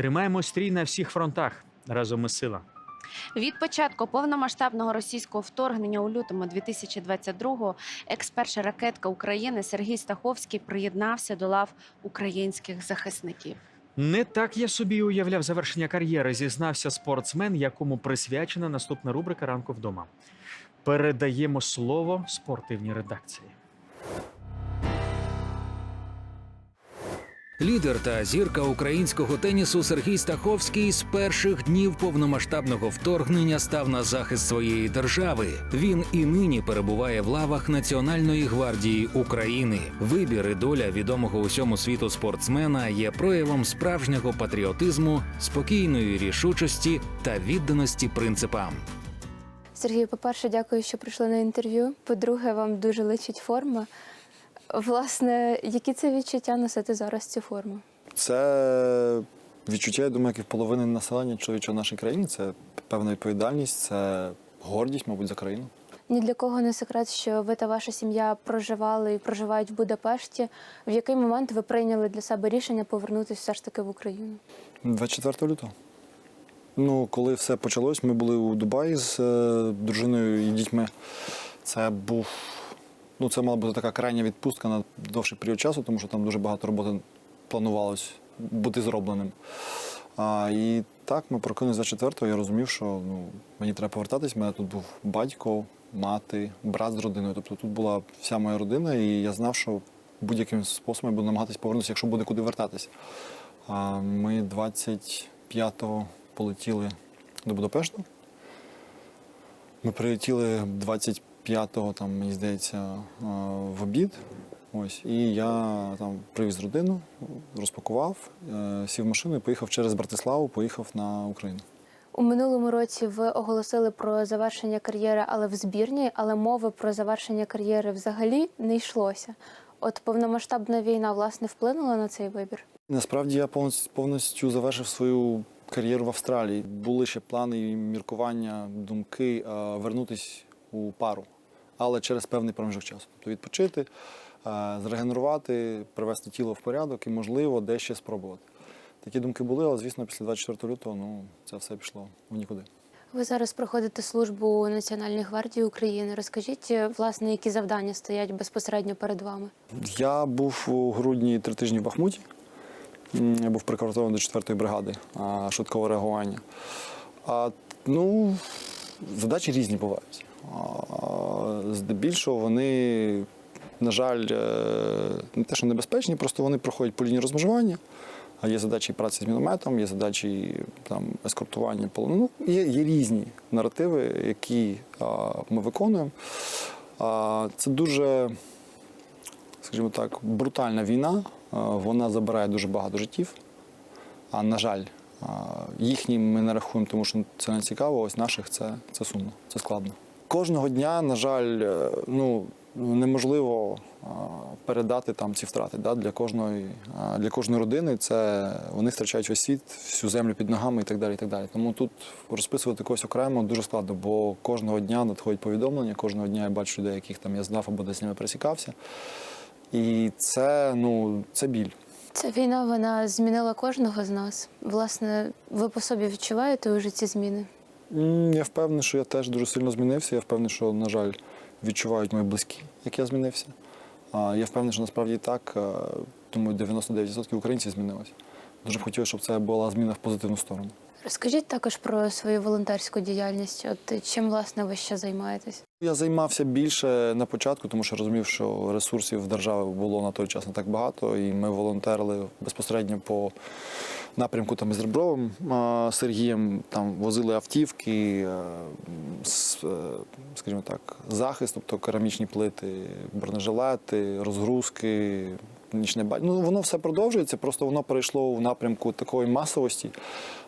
Тримаємо стрій на всіх фронтах. Разом ми сила. Від початку повномасштабного російського вторгнення у лютому 2022-го екс-перша ракетка України Сергій Стаховський приєднався до лав українських захисників. Не так я собі уявляв завершення кар'єри, зізнався спортсмен, якому присвячена наступна рубрика ранку вдома. Передаємо слово спортивній редакції. Лідер та зірка українського тенісу Сергій Стаховський з перших днів повномасштабного вторгнення став на захист своєї держави. Він і нині перебуває в лавах Національної гвардії України. Вибір і доля відомого усьому світу спортсмена є проявом справжнього патріотизму, спокійної рішучості та відданості принципам. Сергій, по-перше, дякую, що прийшли на інтерв'ю. По-друге, вам дуже личить форма. Власне, які це відчуття носити зараз цю форму? Це відчуття, я думаю, як і в половини населення чоловічого нашої країни. Це певна відповідальність, це гордість, мабуть, за країну. Ні для кого не секрет, що ви та ваша сім'я проживали і проживають в Будапешті. В який момент ви прийняли для себе рішення повернутися все ж таки в Україну? 24 лютого. Ну, коли все почалось, ми були у Дубаї з е, дружиною і дітьми. Це був. Ну, це мала бути така крайня відпустка на довший період часу, тому що там дуже багато роботи планувалось бути зробленим. А, і так, ми прокинулися 24-го, я розумів, що ну, мені треба повертатись. У мене тут був батько, мати, брат з родиною. Тобто тут була вся моя родина, і я знав, що будь-яким способом я буду намагатись повернутися, якщо буде куди вертатись. А ми 25-го полетіли до Будапешту. Ми прилетіли 25-го, там, мені здається, в обід. Ось, і я там привіз родину, розпакував, е, сів в машину і поїхав через Братиславу, поїхав на Україну. У минулому році ви оголосили про завершення кар'єри, але в збірній, але мови про завершення кар'єри взагалі не йшлося. От повномасштабна війна власне вплинула на цей вибір. Насправді я повністю, повністю завершив свою кар'єру в Австралії. Були ще плани міркування, думки е, вернутись у пару, але через певний проміжок часу. Тобто відпочити, е, зрегенерувати, привести тіло в порядок і, можливо, де ще спробувати. Такі думки були, але звісно, після 24 лютого ну, це все пішло в нікуди. Ви зараз проходите службу у Національній гвардії України. Розкажіть, е, власне, які завдання стоять безпосередньо перед вами? Я був у грудні три тижні в Бахмуті. Я був приквартований до 4-ї бригади швидкого реагування. А, ну, задачі різні бувають. Здебільшого вони, на жаль, е, не те, що небезпечні, просто вони проходять по лінії розмежування. Є задачі праці з мінометом, є задачі там, ескортування полону. Ну, є, є різні наративи, які а, ми виконуємо. А, це дуже скажімо так, брутальна війна. Вона забирає дуже багато життів. А на жаль, їхні ми не рахуємо, тому що це не цікаво. Ось наших це, це сумно, це складно. Кожного дня, на жаль, е, ну неможливо передати там ці втрати. Да? Для кожної для кожної родини це вони втрачають весь світ, всю землю під ногами і так далі. І так далі. Тому тут розписувати когось окремо дуже складно, бо кожного дня надходять повідомлення, кожного дня я бачу людей, яких там я знав або десь з ними пересікався. І це, ну, це біль. Ця війна вона змінила кожного з нас. Власне, ви по собі відчуваєте уже ці зміни? Я впевнений, що я теж дуже сильно змінився. Я впевнений, що, на жаль, відчувають мої близькі, як я змінився. Я впевнений, що насправді так. тому Думаю, 99% українців змінилося. Дуже б хотілося, щоб це була зміна в позитивну сторону. Розкажіть також про свою волонтерську діяльність. От чим власне ви ще займаєтесь? Я займався більше на початку, тому що розумів, що ресурсів держави було на той час не так багато, і ми волонтерили безпосередньо по напрямку там із Ребровим Сергієм. Там возили автівки, е, е, скажімо так, захист, тобто керамічні плити, бронежилети, розгрузки. Нічне ба- Ну, воно все продовжується, просто воно перейшло в напрямку такої масовості,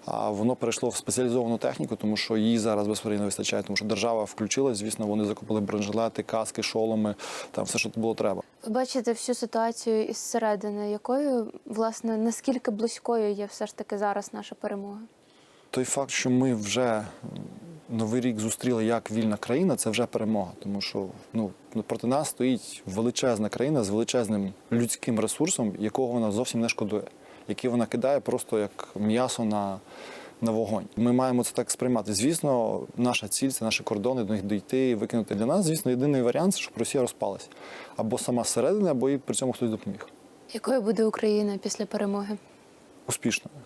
а воно перейшло в спеціалізовану техніку, тому що її зараз безперечно вистачає, тому що держава включилась, звісно, вони закупили бронежилети, каски, шоломи, там все, що було треба. Бачите всю ситуацію із середини, якою власне наскільки близькою є все ж таки зараз наша перемога? Той факт, що ми вже новий рік зустріли як вільна країна, це вже перемога, тому що ну проти нас стоїть величезна країна з величезним людським ресурсом, якого вона зовсім не шкодує. які вона кидає просто як м'ясо на, на вогонь. Ми маємо це так сприймати. Звісно, наша ціль це наші кордони, до них дійти і викинути для нас. Звісно, єдиний варіант, щоб Росія розпалася або сама зсередини, або їй при цьому хтось допоміг. Якою буде Україна після перемоги? Успішною.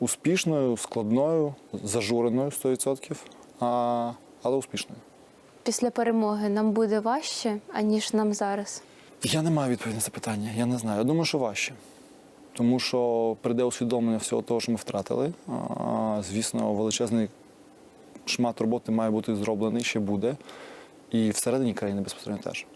Успішною, складною, зажуреною 100%, а, але успішною. Після перемоги нам буде важче, аніж нам зараз. Я не маю відповіді на це питання. Я не знаю. Я думаю, що важче. Тому що прийде усвідомлення всього того, що ми втратили. Звісно, величезний шмат роботи має бути зроблений, ще буде. І всередині країни безпосередньо теж.